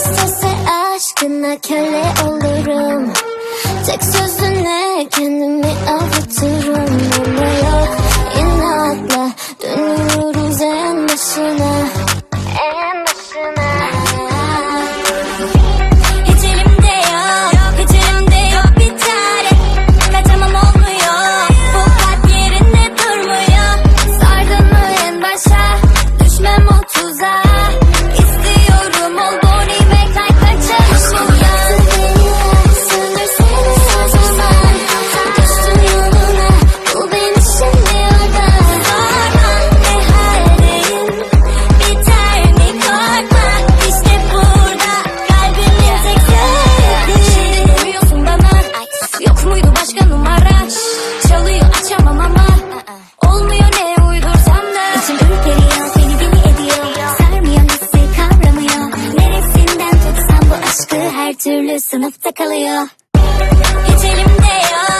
istese aşkına köle olurum. Tek sözüne kendimi avuturum Ama yok. İnatla dönüyoruz en başına. türlü sınıfta kalıyor. Hiç elimde yok.